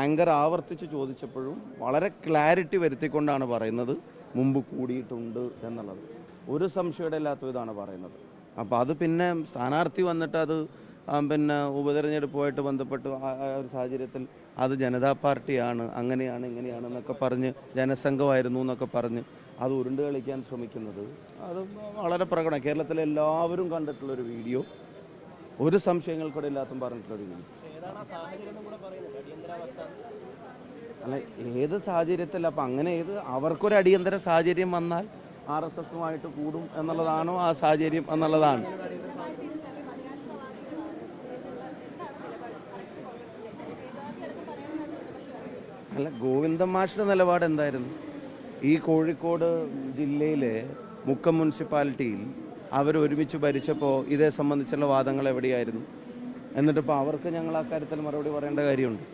Anchor ആവർത്തിച്ച് ചോദിച്ചപ്പോഴും വളരെ clarity വരുത്തിക്കൊണ്ടാണ് പറയുന്നത് മുമ്പ് കൂടിയിട്ടുണ്ട് എന്നുള്ളത്. ഒരു സംശയമില്ലാത്ത ഇതാണ് പറയുന്നത്. അപ്പോൾ അത് പിന്നെ സ്ഥാനാർത്ഥി വന്നിട്ട് അത് പിന്നെ ഉപതെരഞ്ഞെടുപ്പുമായിട്ട് ബന്ധപ്പെട്ട് ഒരു സാഹചര്യത്തിൽ അത് ജനതാ പാർട്ടിയാണ് അങ്ങനെയാണ് ഇങ്ങനെയാണ് എന്നൊക്കെ പറഞ്ഞ് ജനസംഘമായിരുന്നു എന്നൊക്കെ പറഞ്ഞ് അത് ഉരുണ്ട് കളിക്കാൻ ശ്രമിക്കുന്നത്. അത് വളരെ പ്രകടനം കേരളത്തിലെ എല്ലാവരും കണ്ടിട്ടുള്ളൊരു വീഡിയോ. ഒരു സംശയങ്ങൾക്കൂടെ ഇല്ലാത്തും പറഞ്ഞിട്ടുള്ളൊരു വീഡിയോ. അല്ല ഏത് സാഹചര്യത്തിൽ അപ്പം അങ്ങനെ ഏത് അവർക്കൊരു അടിയന്തര സാഹചര്യം വന്നാൽ ആർ എസ് എസുമായിട്ട് കൂടും എന്നുള്ളതാണോ ആ സാഹചര്യം എന്നുള്ളതാണ്? അല്ല ഗോവിന്ദൻ മാഷിന്റെ നിലപാട് എന്തായിരുന്നു? ഈ കോഴിക്കോട് ജില്ലയിലെ മുക്കം മുനിസിപ്പാലിറ്റിയിൽ അവർ ഒരുമിച്ച് ഭരിച്ചപ്പോൾ ഇതേ സംബന്ധിച്ചുള്ള വാദങ്ങൾ എവിടെയായിരുന്നു? എന്നിട്ടിപ്പോൾ അവർക്ക് ഞങ്ങൾ ആ കാര്യത്തിൽ മറുപടി പറയേണ്ട കാര്യമുണ്ട്.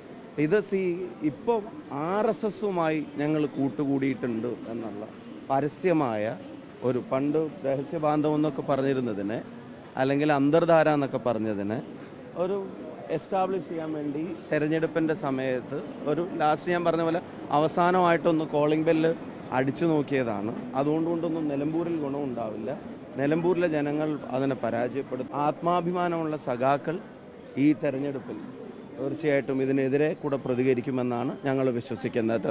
ഇത് സി ഇപ്പോൾ ആർ എസ് എസുമായി ഞങ്ങൾ കൂട്ടുകൂടിയിട്ടുണ്ട് എന്നുള്ള പരസ്യമായ ഒരു പണ്ട് രഹസ്യബാന്ധവം എന്നൊക്കെ പറഞ്ഞിരുന്നതിന് അല്ലെങ്കിൽ അന്തർധാര എന്നൊക്കെ പറഞ്ഞതിന് ഒരു എസ്റ്റാബ്ലിഷ് ചെയ്യാൻ വേണ്ടി തെരഞ്ഞെടുപ്പിന്റെ സമയത്ത് ഒരു ലാസ്റ്റ് ഞാൻ പറഞ്ഞ പോലെ അവസാനമായിട്ടൊന്ന് കോളിംഗ് ബെല്ല് അടിച്ചു നോക്കിയതാണ്. അതുകൊണ്ട് കൊണ്ടൊന്നും നിലമ്പൂരിൽ ഗുണമുണ്ടാവില്ല. നിലമ്പൂരിലെ ജനങ്ങൾ അതിനെ പരാജയപ്പെടും ആത്മാഭിമാനമുള്ള സഖാക്കൾ ഈ തെരഞ്ഞെടുപ്പിൽ തീർച്ചയായിട്ടും ഇതിനെതിരെ കൂടെ പ്രതികരിക്കുമെന്നാണ് ഞങ്ങൾ വിശ്വസിക്കുന്നത്.